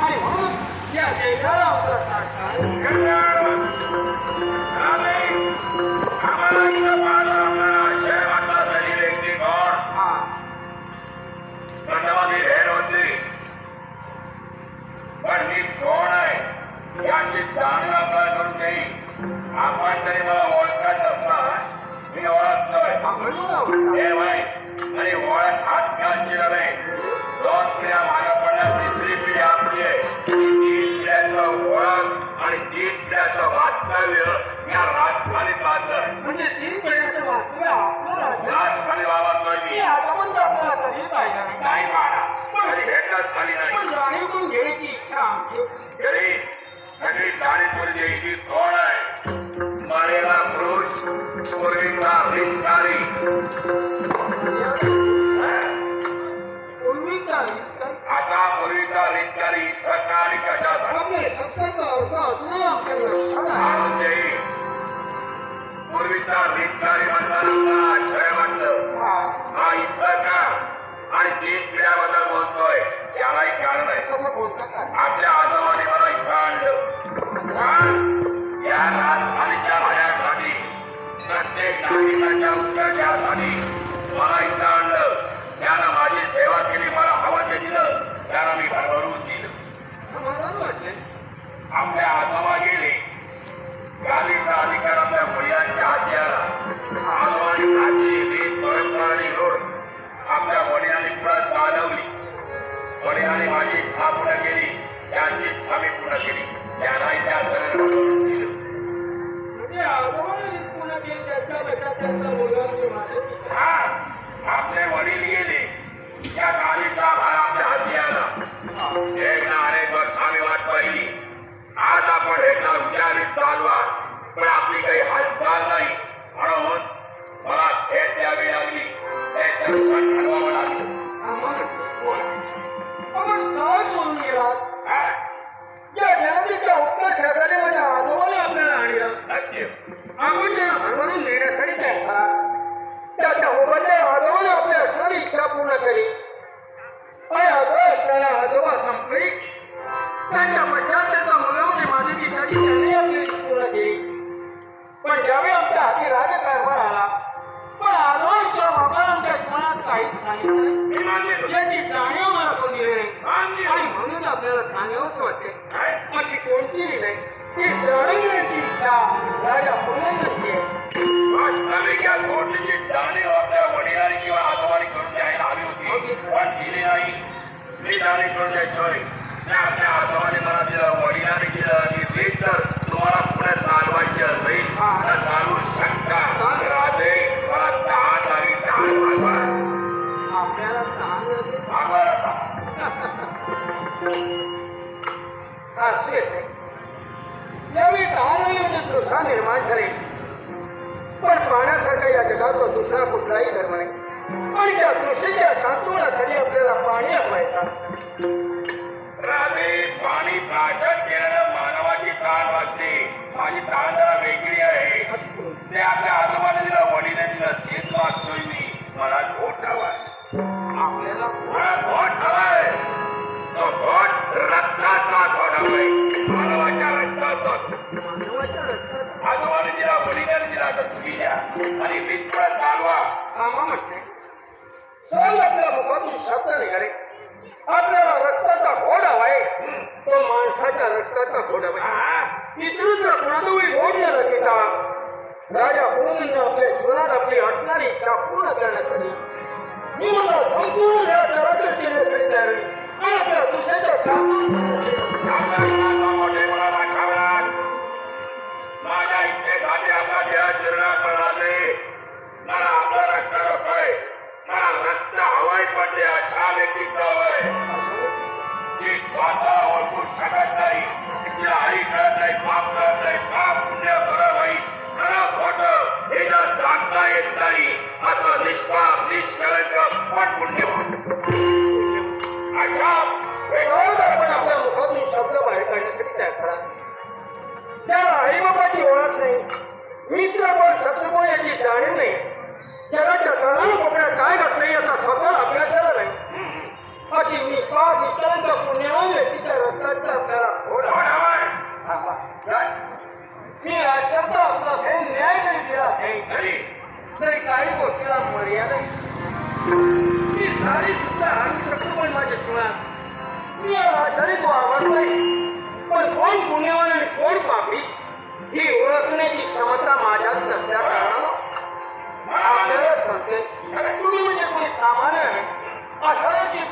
आणि म्हणून या देशाला आमचा पण मी कोण आहे याची जाणीव आपल्याला करून देईल आपण तरी मला ओळखत असणार मी ओळखतोय हे आणि ओळख आजकालची नव्हे. दोन क्रिया माझ्या घ्यायची इच्छा. आमची तरी सगळी जाणीवपूर्वी द्यायची कोण आहे? मरेला पुरुष पूर्वीचा भिकारी पूर्वीचा आता पूर्वीचा भिकारी सरकारी कशाचा आपले सत्याचा अर्थ अजूनही आमच्या लक्षात आहे. आणून देईल पूर्वीचा भिकारी म्हणताना मला आश्चर्य वाटलं हा, इथं का? आणि तीन आपल्या आजोबाने मला इथं आणलं. कारण या राजधानीच्या भाड्यासाठी प्रत्येक नागरिकाच्या उत्तरासाठी वडिलांनी माझी इच्छा पूर्ण केली त्यांची इच्छा मी पूर्ण केली. त्यांनाही त्या म्हणजे. हा आपले वडील गेले. त्या गाडीचा भार आपल्या हाती आला. एक ना अनेक वर्ष आम्ही वाट पाहिली. आज आपण विचारित चालवा पण आपली काही हालचाल नाही. म्हणून मला भेट द्यावी लागली. ठरवावं लागलं या उत्तर शेजारी म्हणजे आजोबाने आपल्याला आणलं. आपण त्यांना हरवून नेण्यासाठी करा त्याच्या मोबदल्या आजोबाने आपली असणारी इच्छा पूर्ण केली. आणि असं असताना आजोबा संपली त्यांच्या पश्चात त्याचा मुलगा म्हणजे माझी पिताजी त्यांनी आपली पूर्ण केली. पण ज्यावेळी आमच्या हाती राजकारभार आला पण आजोबांच्या बाबा आमच्या जीवनात काहीच सांगितलं मी. याची जाणीव मला कोण नाही. आणि म्हणून आपल्याला सांगावंच वाटते? अशी कोणतीही नाही. ती जाणण्याची इच्छा राजा फुलांची आहे. जाणीव आपल्या वडिलांनी किंवा आजोबांनी करून द्यायला हवी होती. पण दिली नाही. मी जाणीव करून द्यायचोय त्या आपल्या आजोबांनी मला दिलं वडिलांनी दिलं. जर तुम्हाला पुढे चालवायची असेल. असू येते यावेळी कहाणी म्हणजे दुसरा निर्माण झाले पण पाण्यासारखा या जगात दुसरा कुठलाही धर्म नाही आणि त्या दृष्टीच्या संतुलनासाठी आपल्याला पाणी हवायचा राजे पाणी प्राशन केल्यानं मानवाची ताण वाजते माझी ताण जरा वेगळी आहे. ते आपल्या आजोबाने दिलं वडीने दिलं तेच वाचतोय मी मला घोट हवाय आपल्याला घोट हवाय तो घोट रक्ताचा घोट मानवाच्या रक्ताचा आजोबाने दिला वडिलांनी दिला तर तुम्ही आणि मित्र चालवा थांबा सहज आपल्या मुखातून शब्द निघाले आपल्याला रक्ताचा घोड हवाय तो माणसाच्या रक्ताचा घोड हवाय इथून जर घोड न रचिता राजा होऊन आपल्या जीवनात आपली अटणारी इच्छा पूर्ण करण्यासाठी मी मला संपूर्ण तयार आहे. आपल्या माझ्या आपला देह चिरणार म्हणाले मला आपलं रक्त नकोय मला रक्त हवाय पण ते अशा हवंय स्वतः ओळखू शकत नाही तिला आई नाही पाप कळत नाही पाप पुण्य खरं नाही खरं खोट हे जर सांगता येत नाही असं निष्पाप निष्कलंक पण पुण्य करीत असतात त्याला आईबापाची ओळख नाही. मित्रबळ शत्रुबळ याची जाणीव नाही. जगाच्या तणाव कोपऱ्या काय घातले याचा स्वतः अभ्यास नाही. अशी निष्पा निष्ठांत पुण्यावान व्यक्तीच्या रक्ताचा आपल्याला मर्यादा मी सारी सुद्धा आणू शकतो पण माझ्या जीवनात मी जरी तो ही ओळखण्याची क्षमता माझ्यात नसल्या तुम्ही म्हणजे सामान्य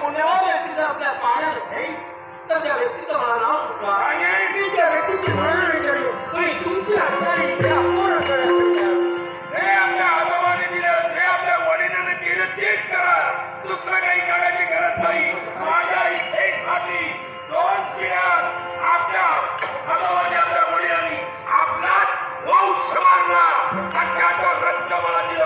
पुण्यावर व्यक्ती जर आपल्या तर त्या व्यक्तीचं हे आपल्या आपल्या केलं तेच करा. काही करायची नाही. माझ्या आपल्या आपल्या semangat! Angkatan rencana lagi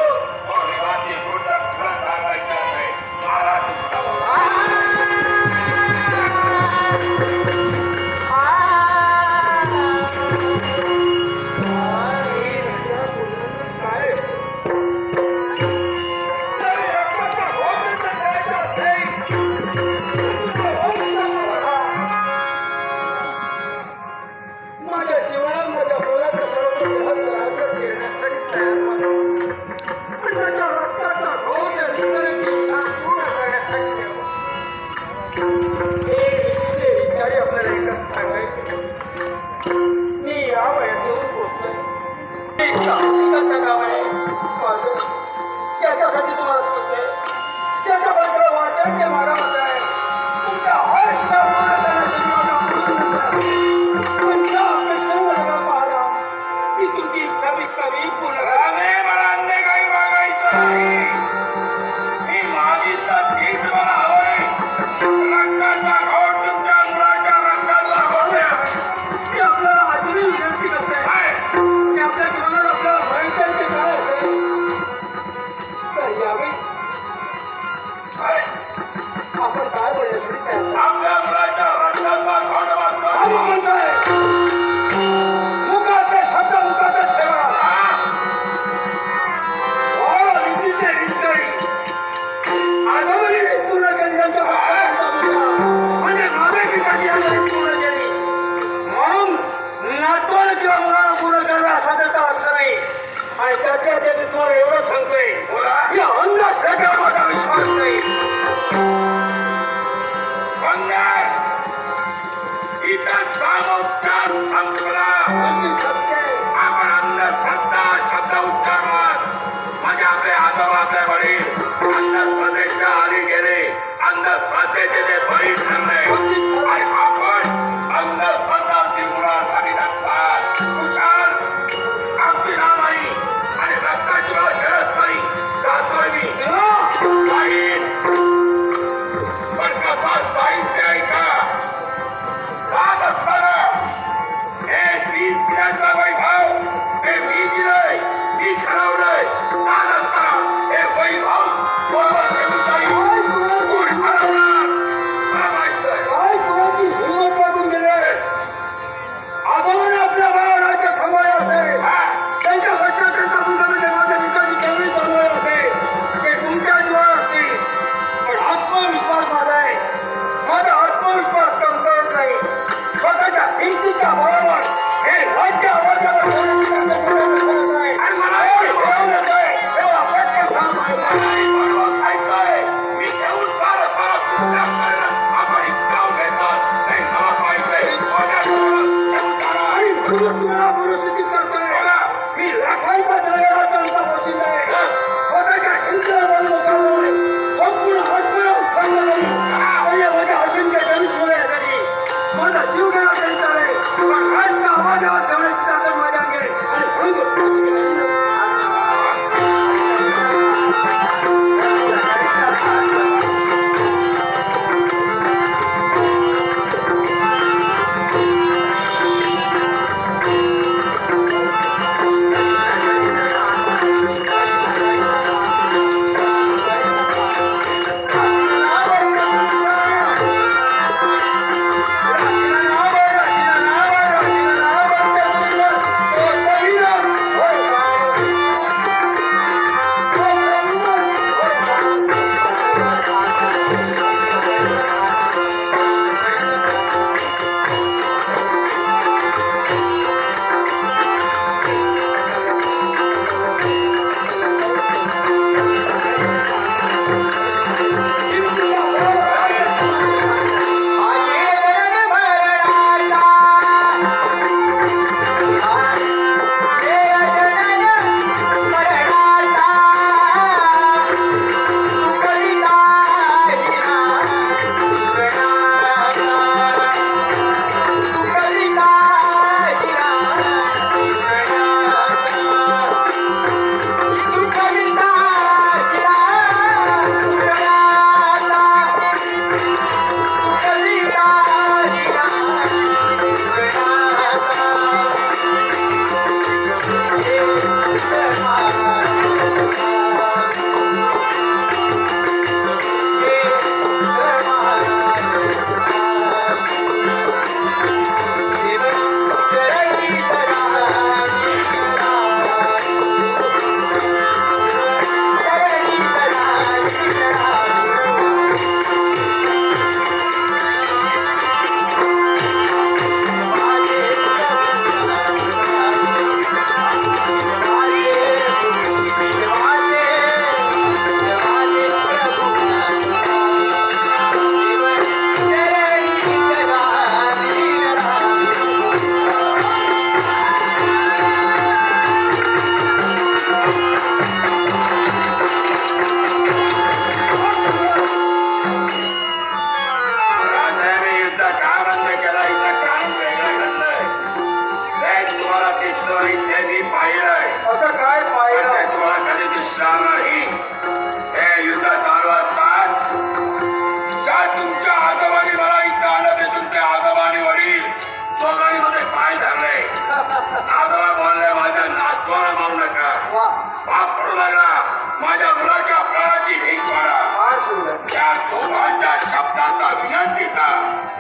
त्याचे ते फळी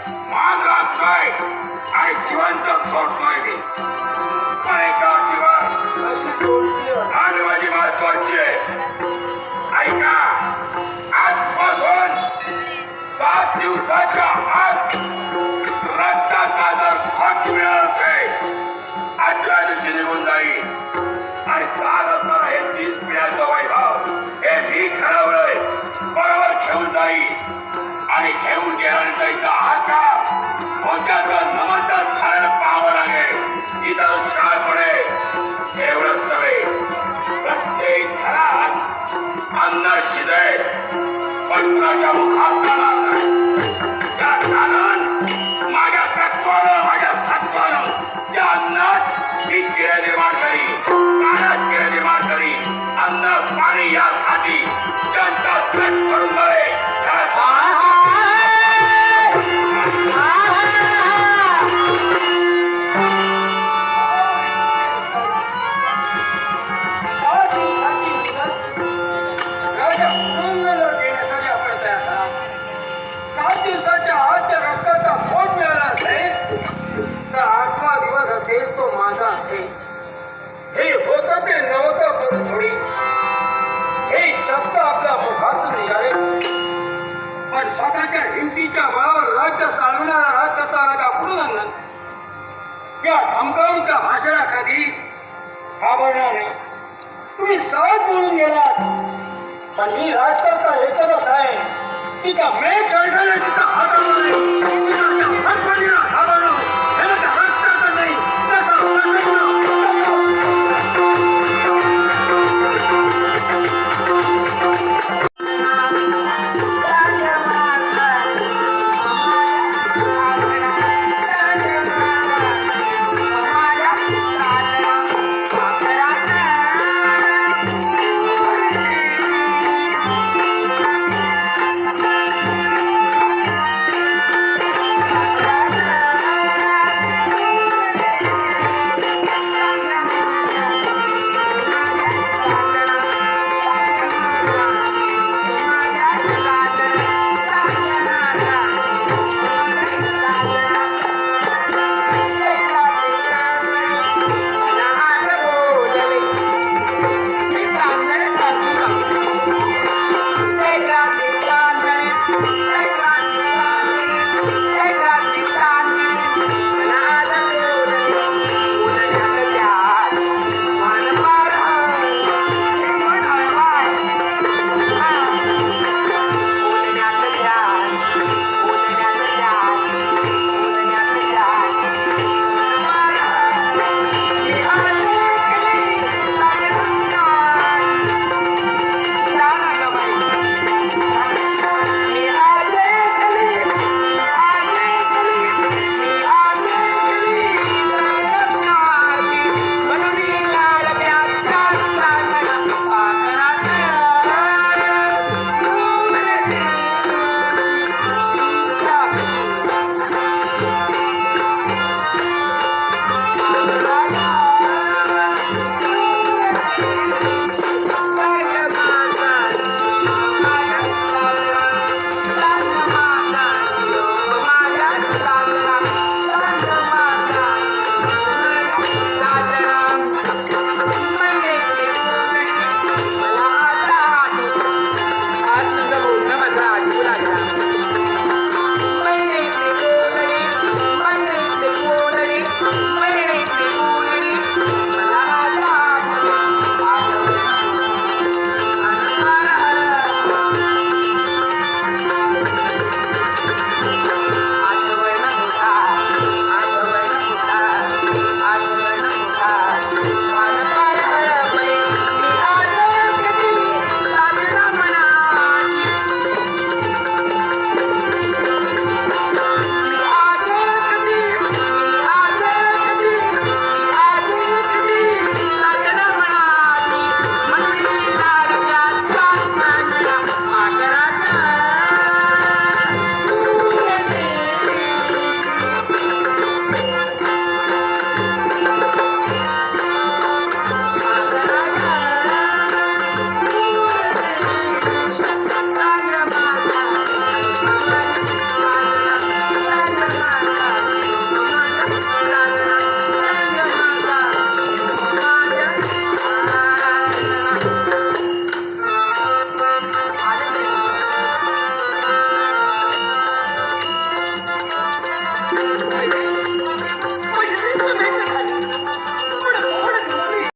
मान राखतोय आणि जिवंत सोडतोय मी पण एका अटीवर अशी आणि माझी महत्वाची आहे. ऐका. आजपासून सात दिवसाच्या आत रक्ताचा जर स्वच्छ मिळाला असेल आजच्या दिवशी निघून जाईल. आणि सात असताना हे तीस मिळायचं वैभव हे मी ठरवलंय. बरोबर घेऊन जाईल. आणि घेऊन गेल्यानंतर इथं आका मोत्याचं नमंतर झाडाला पाहावं लागेल. इथं दुष्काळ पडेल एवढंच नव्हे. प्रत्येक घरात अन्न शिजेल पण कुणाच्या मुखात त्या कारण माझ्या तत्वानं माझ्या सत्वानं त्या अन्नात मी किडे निर्माण करी. प्राण्यात किडे निर्माण करी. अन्न पाणी यासाठी जनता पेट करून मरे स्वतःच्या बळावर राज्य चालवणारा राज्याचा राजा कुटुंबांना या धमकावणीच्या भाषणाखाली घाबरणार. नाही तुम्ही सहज बोलून गेलात. पण मी राजकारचा एकच आहे. तिचा का मेघ गळगळे तिथं हातामध्ये